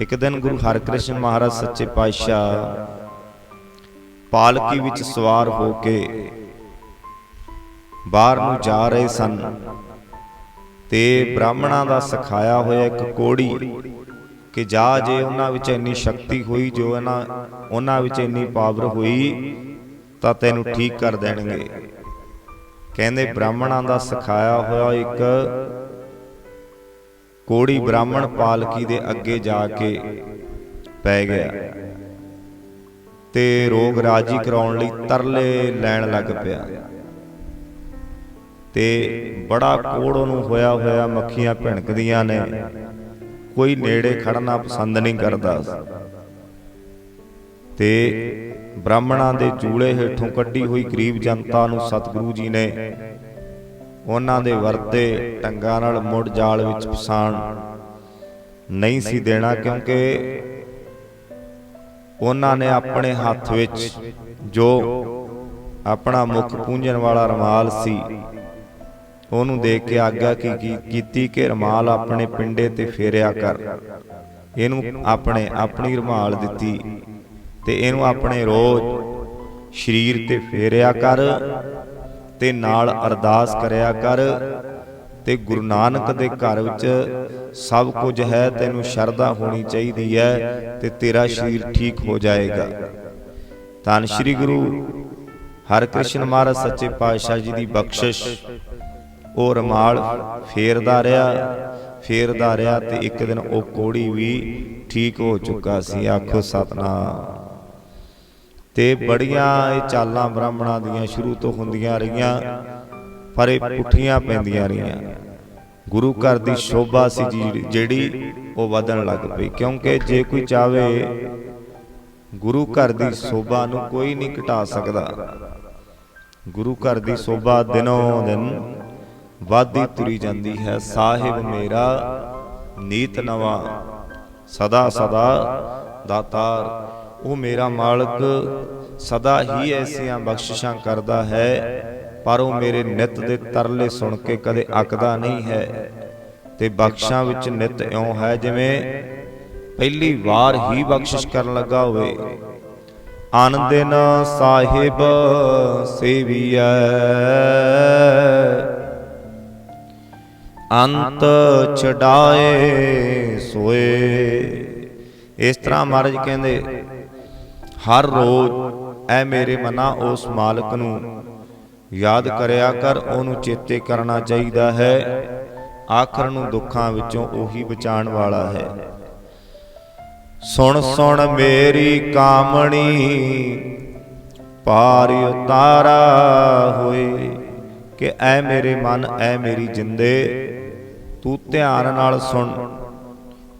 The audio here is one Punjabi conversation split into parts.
ਇੱਕ ਦਿਨ ਗੁਰੂ ਹਰਿਕ੍ਰਿਸ਼ਨ ਮਹਾਰਾਜ ਸੱਚੇ ਪਾਤਸ਼ਾਹ ਪਾਲਕੀ ਵਿੱਚ ਸਵਾਰ ਹੋ ਕੇ ਬਾਹਰ ਨੂੰ ਜਾ ਰਹੇ ਸਨ ਤੇ ਬ੍ਰਾਹਮਣਾਂ ਦਾ ਸਿਖਾਇਆ ਹੋਇਆ ਇੱਕ ਕੋੜੀ ਕਿ ਜਾ ਜੇ ਉਹਨਾਂ ਵਿੱਚ ਇੰਨੀ ਸ਼ਕਤੀ ਹੋਈ, ਜੋ ਇਹਨਾਂ, ਉਹਨਾਂ ਵਿੱਚ ਇੰਨੀ ਪਾਵਰ ਹੋਈ, ਤਾਂ ਤੈਨੂੰ ਠੀਕ ਕਰ ਦੇਣਗੇ। ਕਹਿੰਦੇ ਬ੍ਰਾਹਮਣਾਂ ਦਾ ਸਿਖਾਇਆ ਹੋਇਆ ਇੱਕ ਕੋੜੀ ਬ੍ਰਾਹਮਣ ਪਾਲਕੀ ਦੇ ਅੱਗੇ ਜਾ ਕੇ ਪੈ ਗਿਆ। ਤੇ ਰੋਗ ਰਾਜੀ ਕਰਾਉਣ ਲਈ ਤਰਲੇ ਲੈਣ ਲੱਗ ਪਿਆ। ਤੇ ਬੜਾ ਕੋੜ ਉਹਨੂੰ ਹੋਇਆ ਹੋਇਆ ਮੱਖੀਆਂ ਭਿਣਕਦੀਆਂ ਨੇ। ਕੋਈ ਨੇੜੇ ਖੜਨਾ ਪਸੰਦ ਨਹੀਂ ਕਰਦਾ ਤੇ ਬ੍ਰਾਹਮਣਾਂ ਦੇ ਜੂਲੇ ਹੇਠੋਂ ਕੱਢੀ ਹੋਈ ਗਰੀਬ ਜਨਤਾ ਨੂੰ ਸਤਿਗੁਰੂ ਜੀ ਨੇ ਉਹਨਾਂ ਦੇ ਵਰਤੇ ਟੰਗਾਂ ਨਾਲ ਮੁੜ ਜਾਲ ਵਿੱਚ ਫਸਾਣ। ਨਹੀਂ ਸੀ ਦੇਣਾ ਕਿਉਂਕਿ ਉਹਨਾਂ ਨੇ ਆਪਣੇ ਹੱਥ ਵਿੱਚ ਜੋ ਆਪਣਾ ਮੁਖ ਪੂੰਝਣ ਵਾਲਾ ਰਮਾਲ ਸੀ। ਉਹਨੂੰ ਦੇਖ ਕੇ ਆਗਿਆ ਕੀ ਕੀ- ਕੀਤੀ ਕਿ ਰਮਾਲ ਆਪਣੇ ਪਿੰਡੇ ਤੇ ਫੇਰਿਆ ਕਰ। ਇਹਨੂੰ ਆਪਣੇ ਆਪਣੀ ਰਮਾਲ ਦਿੱਤੀ। ਤੇ ਇਹਨੂੰ ਆਪਣੇ ਰੋਜ਼ ਸਰੀਰ ਤੇ ਫੇਰਿਆ ਕਰ। ਤੇ ਨਾਲ ਅਰਦਾਸ ਕਰਿਆ ਕਰ ਤੇ ਗੁਰੂ ਨਾਨਕ ਦੇ ਘਰ ਵਿੱਚ ਸਭ ਕੁਝ ਹੈ, ਤੈਨੂੰ ਸ਼ਰਧਾ ਹੋਣੀ ਚਾਹੀਦੀ ਹੈ ਤੇ ਤੇਰਾ ਸਰੀਰ ਠੀਕ ਹੋ ਜਾਏਗਾ। ਧੰਨ ਸ਼੍ਰੀ ਗੁਰੂ ਹਰਿਕ੍ਰਿਸ਼ਨ ਮਹਾਰਾਜ ਸੱਚੇ ਪਾਤਸ਼ਾਹ ਜੀ ਦੀ ਬਖਸ਼ਿਸ਼। ਉਹ ਰਮਾਲ ਫੇਰਦਾ ਰਿਹਾ ਫੇਰਦਾ ਰਿਹਾ ਤੇ ਇੱਕ ਦਿਨ ਉਹ ਕੋੜੀ ਵੀ ਠੀਕ ਹੋ ਚੁੱਕਾ ਸੀ। ਆਖੋ ਸਤਨਾਮ। ਤੇ ਬੜੀਆਂ ਇਹ ਚਾਲਾਂ ਬ੍ਰਾਹਮਣਾਂ ਦੀਆਂ ਸ਼ੁਰੂ ਤੋਂ ਹੁੰਦੀਆਂ ਰਹੀਆਂ, ਪਰ ਇਹ ਪੁੱਠੀਆਂ ਪੈਂਦੀਆਂ ਰਹੀਆਂ। ਗੁਰੂ ਘਰ ਦੀ ਸ਼ੋਭਾ ਸੀ ਜੀ- ਜਿਹੜੀ ਉਹ ਵਧਣ ਲੱਗ ਪਈ। ਕਿਉਂਕਿ ਜੇ ਕੋਈ ਚਾਵੇ, ਗੁਰੂ ਘਰ ਦੀ ਸ਼ੋਭਾ ਨੂੰ ਕੋਈ ਨਹੀਂ ਘਟਾ ਸਕਦਾ। ਗੁਰੂ ਘਰ ਦੀ ਸ਼ੋਭਾ ਦਿਨੋਂ ਦਿਨ ਵਾਧੀ ਤੁਰੀ ਜਾਂਦੀ ਹੈ। ਸਾਹਿਬ ਮੇਰਾ ਨੀਤ ਨਵਾਂ, ਸਦਾ ਸਦਾ ਦਾਤਾਰ ਉਹ ਮੇਰਾ ਮਾਲਕ ਸਦਾ ਹੀ ਐਸੀਆਂ ਬਖਸ਼ਿਸ਼ਾਂ ਕਰਦਾ ਹੈ, ਪਰ ਉਹ ਮੇਰੇ ਨਿਤ ਦੇ ਤਰਲੇ ਸੁਣ ਕੇ ਕਦੇ ਅੱਕਦਾ ਨਹੀਂ ਹੈ। ਤੇ ਬਖਸ਼ਾਂ ਵਿੱਚ ਨਿਤ ਇਉਂ ਹੈ ਜਿਵੇਂ ਪਹਿਲੀ ਵਾਰ ਹੀ ਬਖਸ਼ਿਸ਼ ਕਰਨ ਲੱਗਾ ਹੋਵੇ। ਆਨੰਦਿਨ ਸਾਹਿਬ ਸੇਵੀਐ। ਅੰਤ ਛਡਾਏ ਸੋਏ। ਇਸ ਤਰ੍ਹਾਂ ਮਹਾਰਾਜ ਕਹਿੰਦੇ ਹਰ ਰੋਜ਼ ਐ ਮੇਰੇ ਮਨਾ ਉਸ ਮਾਲਕ ਨੂੰ। ਯਾਦ ਕਰਿਆ ਕਰ, ਉਹਨੂੰ ਚੇਤੇ ਕਰਨਾ ਚਾਹੀਦਾ ਹੈ। ਆਖਰ ਨੂੰ ਦੁੱਖਾਂ ਵਿੱਚੋਂ ਉਹੀ ਬਚਾਉਣ ਵਾਲਾ ਹੈ। ਸੁਣ ਸੁਣ ਮੇਰੀ ਕਾਮਣੀ ਪਾਰ ਉਤਾਰਾ ਹੋਏ ਕਿ ਐ ਮੇਰੇ ਮਨ, ਐ ਮੇਰੀ ਜਿੰਦੇ। ਤੂੰ ਧਿਆਨ ਨਾਲ ਸੁਣ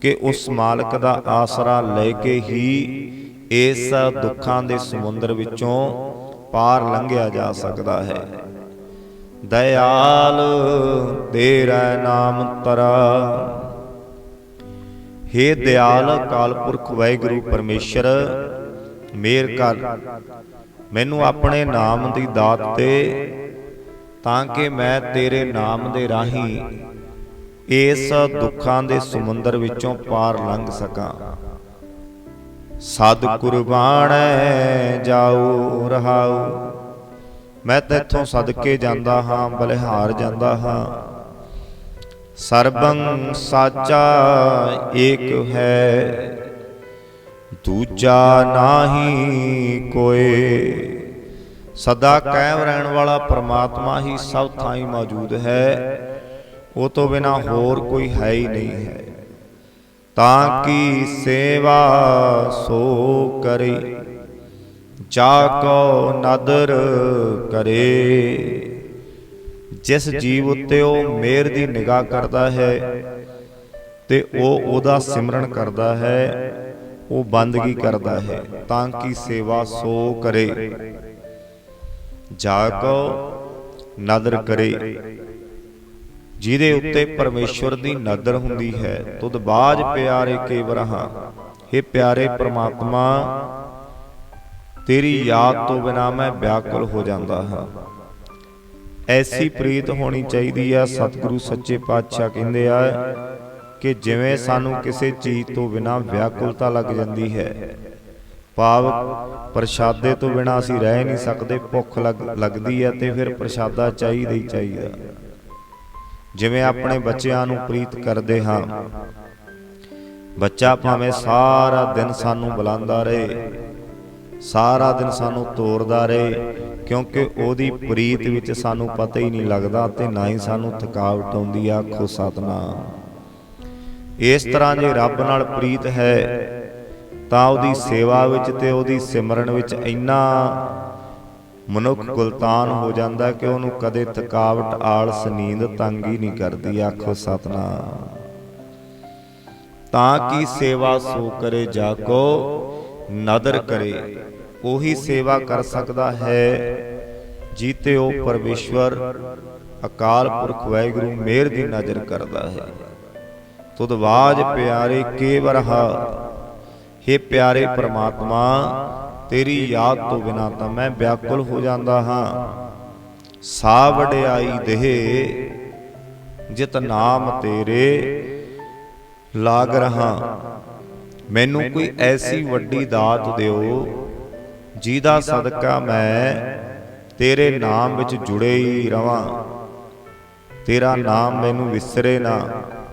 ਕਿ ਉਸ ਮਾਲਕ ਦਾ ਆਸਰਾ ਲੈ ਕੇ ਹੀ ਇਸ ਦੁੱਖਾਂ ਦੇ ਸਮੁੰਦਰ ਵਿੱਚੋਂ ਪਾਰ ਲੰਘਿਆ ਜਾ ਸਕਦਾ ਹੈ। ਦਇਆਲ, ਤੇਰਾ ਨਾਮ ਤਰਾ। ਹੇ ਦਿਆਲ ਕਾਲਪੁਰਖ ਵਾਹਿਗੁਰੂ ਪਰਮੇਸ਼ਰ, ਮੇਰ ਕਰ। ਮੈਨੂੰ ਆਪਣੇ ਨਾਮ ਦੀ ਦਾਤ ਤੇ ਤਾਂ ਕਿ ਮੈਂ ਤੇਰੇ ਨਾਮ ਦੇ ਰਾਹੀਂ ਇਸ ਦੁੱਖਾਂ ਦੇ ਸਮੁੰਦਰ ਵਿੱਚੋਂ ਪਾਰ ਲੰਘ ਸਕਾਂ। ਸਦ ਕੁਰਬਾਨੈ ਜਾਉ ਰਹਾਉ। ਮੈਂ ਤੇਥੋਂ ਸਦਕੇ ਜਾਂਦਾ ਹਾਂ ਬਲਿਹਾਰ ਜਾਂਦਾ ਹਾਂ। ਸਰਬੰ ਸਾਚਾ ਏਕ ਹੈ। ਦੂਜਾ ਨਾਹੀ ਕੋਏ। ਸਦਾ ਕਾਇਮ ਰਹਿਣ ਵਾਲਾ ਪ੍ਰਮਾਤਮਾ ਹੀ ਸਭ ਥਾਈਂ ਮੌਜੂਦ ਹੈ। ਉਹ ਤੋਂ ਬਿਨਾ ਹੋਰ ਕੋਈ ਹੈ ਹੀ ਨਹੀਂ ਹੈ। ਤਾਂ ਕੀ ਸੇਵਾ ਸੋ ਕਰੇ? ਜਾ ਕੋ ਨਦਰ ਕਰੇ। ਜਿਸ ਜੀਵ ਉੱਤੇ ਉਹ ਮੇਰ ਦੀ ਨਿਗਾਹ ਕਰਦਾ ਹੈ ਤੇ ਉਹ ਉਹਦਾ ਸਿਮਰਨ ਕਰਦਾ ਹੈ ਉਹ ਬੰਦਗੀ ਕਰਦਾ ਹੈ ਤਾਂ ਕਿ ਸੇਵਾ ਸੋ ਕਰੇ। ਜਾ ਕੋ ਨਦਰ ਕਰੇ। ਜਿਹਦੇ ਉੱਤੇ ਪਰਮੇਸ਼ਵਰ ਦੀ ਨਜ਼ਰ ਹੁੰਦੀ ਹੈ, ਤੁਧ ਬਾਜ ਪਿਆਰੇ ਕੇਵਰਹਾ हे ਪਿਆਰੇ ਪ੍ਰਮਾਤਮਾ, ਤੇਰੀ ਯਾਦ ਤੋਂ ਬਿਨਾ ਮੈਂ ਵਿਆਕੁਲ ਹੋ ਜਾਂਦਾ ਹਾਂ। ਐਸੀ ਪ੍ਰੀਤ ਹੋਣੀ ਚਾਹੀਦੀ ਆ, ਸਤਿਗੁਰੂ ਸੱਚੇ ਪਾਤਸ਼ਾਹ ਕਹਿੰਦੇ ਆ ਕਿ ਜਿਵੇਂ ਸਾਨੂੰ ਕਿਸੇ ਚੀਜ਼ ਤੋਂ ਬਿਨਾ ਵਿਆਕੁਲਤਾ ਲੱਗ ਜਾਂਦੀ ਹੈ। ਭਾਵ ਪ੍ਰਸ਼ਾਦੇ ਤੋਂ ਬਿਨਾ ਅਸੀਂ ਰਹਿ ਨਹੀਂ ਸਕਦੇ, ਭੁੱਖ ਲੱਗ- ਲੱਗਦੀ ਹੈ ਤੇ ਫਿਰ ਪ੍ਰਸ਼ਾਦਾ ਚਾਹੀਦਾ ਹੀ ਚਾਹੀਦਾ। ਜਿਵੇਂ ਆਪਣੇ ਬੱਚਿਆਂ ਨੂੰ ਪ੍ਰੀਤ ਕਰਦੇ ਹਾਂ। ਬੱਚਾ ਭਾਵੇਂ ਸਾਰਾ ਦਿਨ ਸਾਨੂੰ ਬੁਲਾਉਂਦਾ ਰਹੇ ਸਾਰਾ ਦਿਨ ਸਾਨੂੰ ਤੋਰਦਾ ਰਹੇ ਕਿਉਂਕਿ ਉਹਦੀ ਪ੍ਰੀਤ ਵਿੱਚ ਸਾਨੂੰ ਪਤਾ ਹੀ ਨਹੀਂ ਲੱਗਦਾ ਤੇ ਨਾ ਹੀ ਸਾਨੂੰ ਥਕਾਵਟ ਆਉਂਦੀ ਆ ਆਖੋ ਸਤਨਾਮ। ਇਸ ਤਰ੍ਹਾਂ ਜੇ ਰੱਬ ਨਾਲ ਪ੍ਰੀਤ ਹੈ ਤਾਂ ਉਹਦੀ ਸੇਵਾ ਵਿੱਚ ਤੇ ਉਹਦੀ ਸਿਮਰਨ ਵਿੱਚ ਇੰਨਾ ਮਨੁੱਖ ਗੁਲਤਾਨ ਹੋ ਜਾਂਦਾ ਕਿ ਉਹਨੂੰ ਕਦੇ ਥਕਾਵਟ, ਆਲਸ, ਨੀਂਦ ਤੰਗ ਹੀ ਨਹੀਂ ਕਰਦੀ। ਆਖੋ ਸਤਨਾਮ। ਤਾਂ ਕੀ ਸੇਵਾ ਸੋ ਕਰੇ ਜਾ ਕੋ ਨਦਰ ਕਰੇ। ਉਹੀ ਸੇਵਾ ਕਰ ਸਕਦਾ ਹੈ ਜੀਤੇ ਉਹ ਪਰਮੇਸ਼ਵਰ, ਅਕਾਲ ਪੁਰਖ ਵਾਹਿਗੁਰੂ ਮਿਹਰ ਦੀ ਨਜ਼ਰ ਕਰਦਾ ਹੈ। ਤੁਧ ਬਾਜ ਪਿਆਰੇ ਕੇਵਰਹਾ हे ਪਿਆਰੇ ਪ੍ਰਮਾਤਮਾ ਤੇਰੀ ਯਾਦ ਤੋਂ ਬਿਨਾ ਤਾਂ ਮੈਂ ਵਿਆਕੁਲ ਹੋ ਜਾਂਦਾ ਹਾਂ। ਸਾ ਵਡਿਆਈ ਦੇਹ, ਜਿਤ ਨਾਮ ਤੇਰੇ ਲਾਗ ਰਹਾ। ਮੈਨੂੰ ਕੋਈ ਐਸੀ ਵੱਡੀ ਦਾਤ ਦਿਓ, ਜਿਹਦਾ ਸਦਕਾ ਮੈਂ ਤੇਰੇ ਨਾਮ ਵਿੱਚ ਜੁੜੇ ਹੀ ਰਵਾਂ। ਤੇਰਾ ਨਾਮ ਮੈਨੂੰ ਵਿਸਰੇ ਨਾ,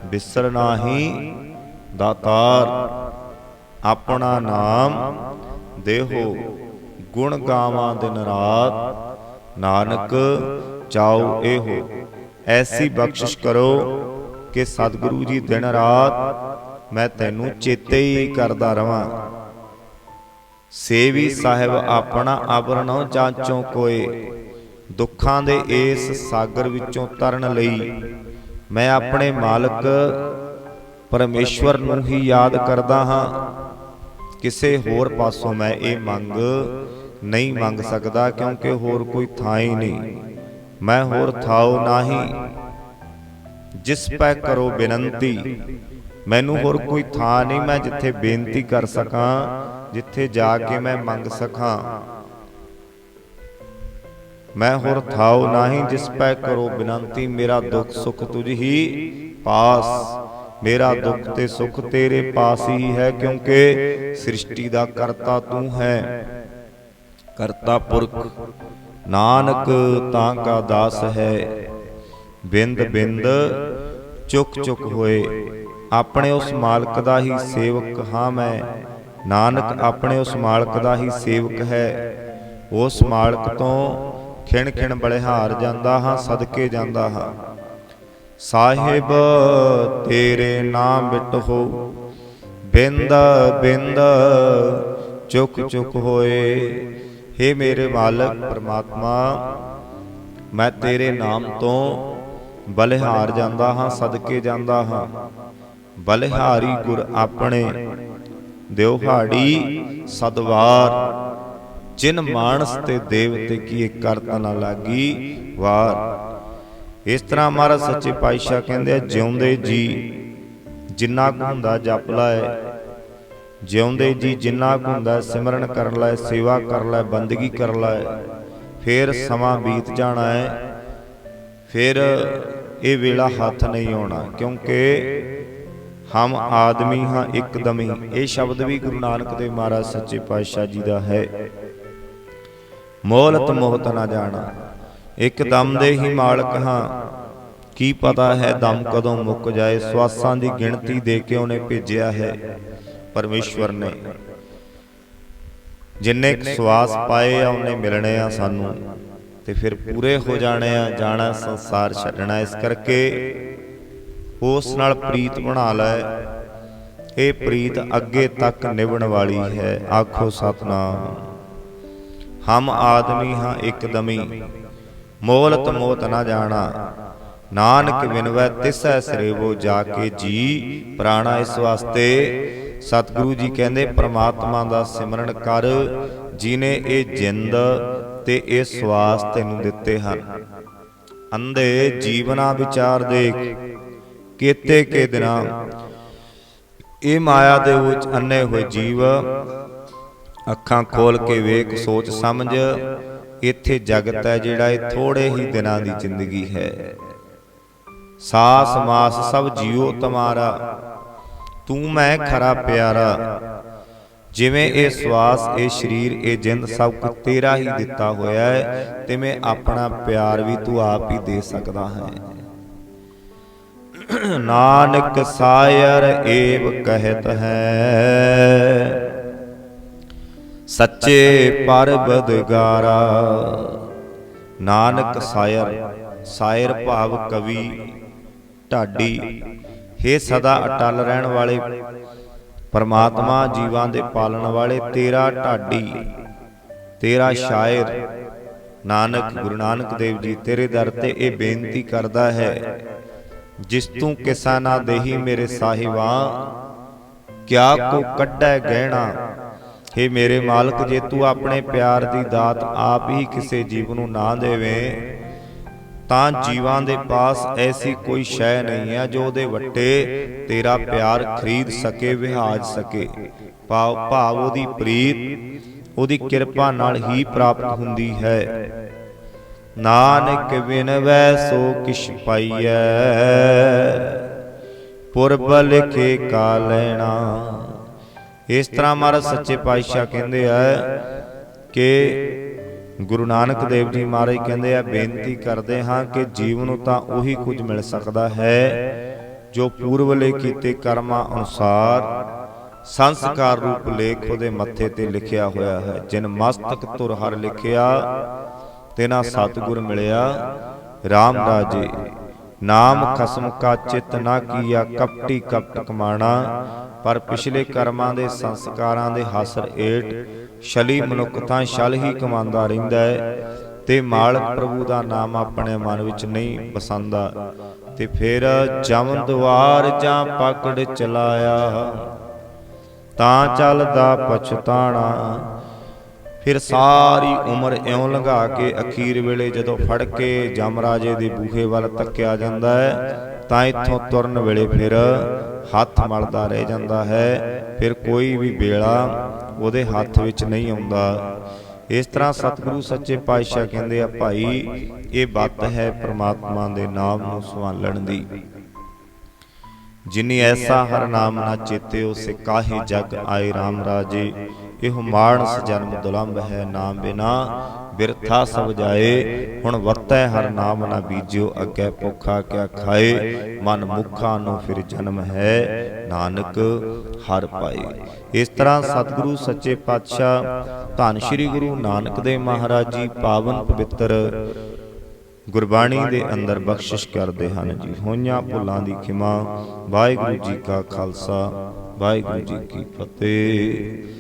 ਵਿਸਰਨਾ ਹੀ ਦਾਤਾਰ। ਆਪਣਾ ਨਾਮ ਦੇਹੋ, ਗੁਣ ਗਾਵਾਂ ਦਿਨ ਰਾਤ ਨਾਨਕ ਚਾਉ ਇਹੋ। ਐਸੀ ਬਖਸ਼ਿਸ਼ ਕਰੋ ਕਿ ਸਤਿਗੁਰੂ ਜੀ ਦਿਨ ਰਾਤ ਮੈਂ ਤੈਨੂੰ ਚੇਤੇ ਹੀ ਕਰਦਾ ਰਵਾਂ। ਸੇਵੀ ਸਾਹਿਬ ਆਪਣਾ ਅਬਰਨੋ ਚਾਚੋਂ ਕੋਏ, ਦੁੱਖਾਂ ਦੇ ਇਸ ਸਾਗਰ ਵਿੱਚੋਂ ਤਰਨ ਲਈ ਮੈਂ ਆਪਣੇ ਮਾਲਕ ਪਰਮੇਸ਼ਵਰ ਨੂੰ ਹੀ ਯਾਦ ਕਰਦਾ ਹਾਂ। ਕਿਸੇ ਹੋਰ ਪਾਸੋਂ ਮੈਂ ਇਹ ਮੰਗ ਨਹੀਂ ਮੰਗ ਸਕਦਾ ਕਿਉਂਕਿ ਹੋਰ ਕੋਈ ਥਾਂ ਹੀ ਨਹੀਂ। ਮੈਂ ਹੋਰ ਥਾਉ ਨਹੀਂ। ਜਿਸ ਪੈ ਕਰੋ ਬੇਨਤੀ। ਮੈਨੂੰ ਹੋਰ ਕੋਈ ਥਾਂ ਨਹੀਂ ਮੈਂ ਜਿੱਥੇ ਬੇਨਤੀ ਕਰ ਸਕਾਂ, ਜਿੱਥੇ ਜਾ ਕੇ ਮੈਂ ਮੰਗ ਸਕਾਂ। ਮੈਂ ਹੋਰ ਥਾਉ ਨਹੀਂ ਜਿਸ ਪੈ ਕਰੋ ਬੇਨਤੀ, ਮੇਰਾ ਦੁੱਖ ਸੁੱਖ ਤੁਝ ਹੀ ਪਾਸ। ਮੇਰਾ ਦੁੱਖ ਤੇ ਸੁਖ ਤੇਰੇ ਪਾਸ ਹੀ ਹੈ ਕਿਉਂਕਿ ਸ੍ਰਿਸ਼ਟੀ ਦਾ ਕਰਤਾ ਤੂੰ ਹੈ। ਕਰਤਾ ਪੁਰਖ। ਨਾਨਕ ਤਾਂ ਕਾ ਦਾਸ ਹੈ। ਬਿੰਦ ਬਿੰਦ ਚੁੱਕ ਚੁੱਕ ਹੋਏ। ਆਪਣੇ ਉਸ ਮਾਲਕ ਦਾ ਹੀ ਸੇਵਕ ਹਾਂ ਮੈਂ। ਨਾਨਕ ਆਪਣੇ ਉਸ ਮਾਲਕ ਦਾ ਹੀ ਸੇਵਕ ਹੈ। ਉਸ ਮਾਲਕ ਤੋਂ ਖਿਣ ਖਿਣ ਬਲਿਹਾਰ ਜਾਂਦਾ ਹਾਂ ਸਦਕੇ ਜਾਂਦਾ ਹਾਂ। ਸਾਹਿਬ, ਤੇਰੇ ਨਾਮ ਬਿਟਹੋ ਬਿੰਦ ਬਿੰਦ, ਚੁੱਕ ਚੁੱਕ ਹੋਏ। हे ਮੇਰੇ ਮਾਲਕ ਪ੍ਰਮਾਤਮਾ, ਮੈਂ ਤੇਰੇ ਨਾਮ ਤੋਂ ਬਲਿਹਾਰ ਜਾਂਦਾ ਹਾਂ, ਸਦਕੇ ਜਾਂਦਾ ਹਾਂ। ਬਲਿਹਾਰੀ ਗੁਰ ਆਪਣੇ ਦਿਵਹਾੜੀ ਸਦਵਾਰ। ਜਿਨ ਮਾਨਸ ਤੇ ਦੇਵਤੇ ਕੀ ਇੱਕ ਕਰਤ ਨਾ ਲਾਗੀ ਵਾਰ। ਇਸ ਤਰ੍ਹਾਂ ਮਹਾਰਾਜ ਸੱਚੇ ਪਾਤਸ਼ਾਹ ਕਹਿੰਦੇ ਆ, ਜਿਉਂਦੇ ਜੀ ਜਿੰਨਾ ਕੁ ਹੁੰਦਾ ਜਪ ਲਾਏ ਜਿਉਂਦੇ ਜੀ ਜਿੰਨਾ ਕੁ ਹੁੰਦਾ ਸਿਮਰਨ ਕਰ ਲੈ ਸੇਵਾ ਕਰ ਲੈ ਬੰਦਗੀ ਕਰ ਲੈ ਫੇਰ ਸਮਾਂ ਬੀਤ ਜਾਣਾ ਹੈ, ਫਿਰ ਇਹ ਵੇਲਾ ਹੱਥ ਨਹੀਂ ਆਉਣਾ, ਕਿਉਂਕਿ ਹਮ ਆਦਮੀ ਹਾਂ ਇੱਕਦਮ ਹੀ। ਇਹ ਸ਼ਬਦ ਵੀ ਗੁਰੂ ਨਾਨਕ ਦੇਵ ਮਹਾਰਾਜ ਸੱਚੇ ਪਾਤਸ਼ਾਹ ਜੀ ਦਾ ਹੈ। ਮੋਹਲਤ ਮੋਹਤ ਨਾ ਜਾਣਾ। ਇੱਕ ਦਮ ਦੇ ਹੀ ਮਾਲਕ ਹਾਂ। ਕੀ ਪਤਾ ਹੈ ਦਮ ਕਦੋਂ ਮੁੱਕ ਜਾਏ, ਸਵਾਸਾਂ ਦੀ ਗਿਣਤੀ ਦੇ ਕੇ ਉਹਨੇ ਭੇਜਿਆ ਹੈ ਪਰਮੇਸ਼ਵਰ ਨੇ। ਜਿੰਨੇ ਸਵਾਸ ਪਾਏ ਆ, ਉਹਨੇ ਮਿਲਣੇ ਆ ਸਾਨੂੰ। ਤੇ ਫਿਰ ਪੂਰੇ ਹੋ ਜਾਣੇ ਆ, ਜਾਣਾ ਸੰਸਾਰ ਛੱਡਣਾ। ਇਸ ਕਰਕੇ ਉਸ ਨਾਲ ਪ੍ਰੀਤ ਬਣਾ ਲੈ। ਇਹ ਪ੍ਰੀਤ ਅੱਗੇ ਤੱਕ ਨਿਭਣ ਵਾਲੀ ਹੈ। ਆਖੋ ਸਤਨਾਮ। ਹਮ ਆਦਮੀ ਹਾਂ ਇੱਕਦਮੀ। ਮੋਲਤ ਮੋਤ ਨਾ ਜਾਣਾ। ਨਾਨਕ ਵਿਨਵੈ ਤਿਸੈ ਸਰੇਵੋ ਜਾ ਕੇ ਜੀ। ਪ੍ਰਾਣਾ ਇਸ ਵਾਸਤੇ ਸਤਿਗੁਰੂ ਜੀ ਕਹਿੰਦੇ, ਪ੍ਰਮਾਤਮਾ ਦਾ ਸਿਮਰਨ ਕਰ, ਜਿਨੇ ਇਹ ਜਿੰਦ ਤੇ ਇਹ ਸਵਾਸ ਤੈਨੂੰ ਦਿੱਤੇ ਹਨ। ਅੰਧੇ ਜੀਵਨਾ ਵਿਚਾਰ ਦੇਖ, ਕੀਤੇ ਕੇ ਦਿਨਾਂ, ਇਹ ਮਾਇਆ ਦੇ ਵਿੱਚ ਅੰਨੇ ਹੋਏ ਜੀਵ ਅੱਖਾਂ ਖੋਲ ਕੇ ਵੇਖ, ਸੋਚ ਸਮਝ ਇੱਥੇ ਜਗਤ ਹੈ ਜਿਹੜਾ ਇਹ ਥੋੜੇ ਹੀ ਦਿਨਾਂ ਦੀ ਜ਼ਿੰਦਗੀ ਹੈ। ਸਾਸ ਮਾਸ ਸਭ ਜੀਉ ਤਮਾਰਾ, ਤੂੰ ਮੈਂ ਖਰਾ ਪਿਆਰਾ। ਜਿਵੇਂ ਇਹ ਸਵਾਸ, ਇਹ ਸਰੀਰ, ਇਹ ਜਿੰਦ ਸਭ ਕੁਝ ਤੇਰਾ ਹੀ ਦਿੱਤਾ ਹੋਇਆ ਹੈ, ਤੇ ਆਪਣਾ ਪਿਆਰ ਵੀ ਤੂੰ ਆਪ ਹੀ ਦੇ ਸਕਦਾ ਹੈ। ਨਾਨਕ ਸਾਇਰ ਏਵ ਕਹਿਤ ਹੈ। ਸੱਚੇ ਪਰਬਦਗਾਰਾ ਨਾਨਕ ਸਾਇਰ ਸਾਇਰ ਭਾਵ ਕਵੀ ਢਾਡੀ। हे ਸਦਾ ਅਟਲ ਰਹਿਣ ਵਾਲੇ, ਪਰਮਾਤਮਾ ਜੀਵਾਂ ਦੇ ਪਾਲਣ ਵਾਲੇ, ਤੇਰਾ ਢਾਡੀ, ਤੇਰਾ ਸ਼ਾਇਰ। ਨਾਨਕ, ਗੁਰੂ ਨਾਨਕ ਦੇਵ ਜੀ, ਤੇਰੇ ਦਰ ਤੇ ਇਹ ਬੇਨਤੀ ਕਰਦਾ ਹੈ, ਜਿਸ ਤੂੰ ਕਿਸਾ ਨਾ ਦੇਹੀ ਮੇਰੇ ਸਾਹਿਬਾ, ਕਿਆ ਕੋ ਕੱਢੈ ਗਹਿਣਾ। हे ਮੇਰੇ ਮਾਲਕ, ਜੇ ਤੂੰ ਆਪਣੇ ਪਿਆਰ ਦੀ ਦਾਤ ਆਪ ਹੀ ਕਿਸੇ ਜੀਵ ਨੂੰ ਨਾ ਦੇਵੇਂ, ਤਾਂ ਜੀਵਾਂ ਦੇ ਪਾਸ ਐਸੀ ਕੋਈ ਸ਼ੈ ਨਹੀਂ ਹੈ ਜੋ ਉਹਦੇ ਵੱਟੇ ਤੇਰਾ ਪਿਆਰ ਖਰੀਦ ਸਕੇ, ਵਿਹਾਜ ਸਕੇ। ਭਾਵ ਭਾਵ ਉਹਦੀ ਪ੍ਰੀਤ, ਉਹਦੀ ਕਿਰਪਾ ਨਾਲ ਹੀ ਪ੍ਰਾਪਤ ਹੁੰਦੀ ਹੈ। ਨਾਨਕ ਬਿਨਵੈ ਸੋ ਕਿਛ ਪਾਈਐ, ਪੁਰਬ ਲਿਖੇ ਕਾ ਲੈਣਾ। ਇਸ ਤਰ੍ਹਾਂ ਮਹਾਰਾਜ ਸੱਚੇ ਪਾਤਸ਼ਾਹ ਕਹਿੰਦੇ ਆ ਕਿ ਗੁਰੂ ਨਾਨਕ ਦੇਵ ਜੀ ਮਹਾਰਾਜ ਕਹਿੰਦੇ ਆ, ਬੇਨਤੀ ਕਰਦੇ ਹਾਂ ਕਿ ਜੀਵ ਨੂੰ ਤਾਂ ਉਹੀ ਕੁਝ ਮਿਲ ਸਕਦਾ ਹੈ ਜੋ ਪੂਰਵਲੇ ਕੀਤੇ ਕਰਮਾਂ ਅਨੁਸਾਰ ਸੰਸਕਾਰ ਰੂਪ ਲੇਖ ਉਹਦੇ ਮੱਥੇ ਤੇ ਲਿਖਿਆ ਹੋਇਆ ਹੈ। ਜਿਨ ਮਸਤਕ ਤੁਰ ਹਰ ਲਿਖਿਆ, ਤੇਨਾ ਸਤਿਗੁਰ ਮਿਲਿਆ। RAM ਰਾਜੇ, ਨਾਮ ਖਸਮ ਕਾ ਚਿਤ ਨਾ ਕੀਆ, ਕਪਟੀ ਕਪਟ ਕਮਾਣਾ। ਪਰ ਪਿਛਲੇ ਕਰਮਾਂ ਦੇ ਸੰਸਕਾਰਾਂ ਦੇ ਹਸਰ ਏਟ ਛਲੀ ਮਨੁੱਖ ਤਾਂ ਛਲ ਹੀ ਕਮਾਉਂਦਾ ਰਹਿੰਦਾ ਹੈ ਤੇ ਮਾਲ ਪ੍ਰਭੂ ਦਾ ਨਾਮ ਆਪਣੇ ਮਨ ਵਿੱਚ ਨਹੀਂ ਬਸੰਦਾ ਤੇ ਫਿਰ ਜਮ ਦੁਆਰ ਜਾਂ ਪਕੜ ਚਲਾਇਆ। ਤਾਂ ਚੱਲਦਾ ਪਛਤਾਣਾ, ਫਿਰ ਸਾਰੀ ਉਮਰ ਇਉਂ ਲੰਘਾ ਕੇ ਅਖੀਰ ਵੇਲੇ ਜਦੋਂ ਫੜ ਕੇ ਜਮਰਾਜੇ ਦੇ ਬੂਹੇ ਵੱਲ ਤੱਕਿਆ ਜਾਂਦਾ ਹੈ ਤਾਂ ਇੱਥੋਂ ਤੁਰਨ ਵੇਲੇ ਫਿਰ ਹੱਥ ਮਲਦਾ ਰਹਿ ਜਾਂਦਾ ਹੈ, ਫਿਰ ਕੋਈ ਵੀ ਬੇੜਾ ਉਹਦੇ ਹੱਥ ਵਿੱਚ ਨਹੀਂ ਆਉਂਦਾ। ਇਸ ਤਰ੍ਹਾਂ ਸਤਿਗੁਰੂ ਸੱਚੇ ਪਾਤਸ਼ਾਹ ਕਹਿੰਦੇ ਆ, ਭਾਈ, ਇਹ ਬੱਤ ਹੈ ਪ੍ਰਮਾਤਮਾ ਦੇ ਨਾਮ ਨੂੰ ਸੰਭਾਲਣ ਦੀ। ਜਿਨੀ ਐਸਾ ਹਰ ਨਾਮ ਨਾ ਚੇਤਿਓ ਸੇ ਕਾਹੇ ਜਗ ਆਏ RAM ਰਾਜੇ। ਇਹ ਮਾਨਸ ਜਨਮ ਦੁਲੰਭ ਹੈ ਨਾਮ ਬਿਨਾ ਬਿਰਥਾ ਸਭ ਹੁਣ ਵਰਤੈ ਹਰ ਨਾਮ ਨਾ ਬੀਜਿਓ, ਅੱਗੇ ਭੁੱਖਾ ਕਿਆ ਖਾਏ, ਮਨ ਮੁਖਾਂ ਨੂੰ ਫਿਰ ਜਨਮ ਹੈ, ਨਾਨਕ ਹਰ ਪਾਏ। ਇਸ ਤਰ੍ਹਾਂ ਸਤਿਗੁਰੂ ਸੱਚੇ ਪਾਤਸ਼ਾਹ, ਧੰਨ ਸ਼੍ਰੀ ਗੁਰੂ ਨਾਨਕ ਦੇਵ ਮਹਾਰਾਜ ਜੀ ਪਾਵਨ ਪਵਿੱਤਰ ਗੁਰਬਾਣੀ ਦੇ ਅੰਦਰ ਬਖਸ਼ਿਸ਼ ਕਰਦੇ ਹਨ ਜੀ। ਹੋਈਆਂ ਭੁੱਲਾਂ ਦੀ ਖਿਮਾ, ਵਾਹਿਗੁਰੂ ਜੀ ਕਾ ਖਾਲਸਾ, ਵਾਹਿਗੁਰੂ ਜੀ ਕੀ ਫਤਿਹ।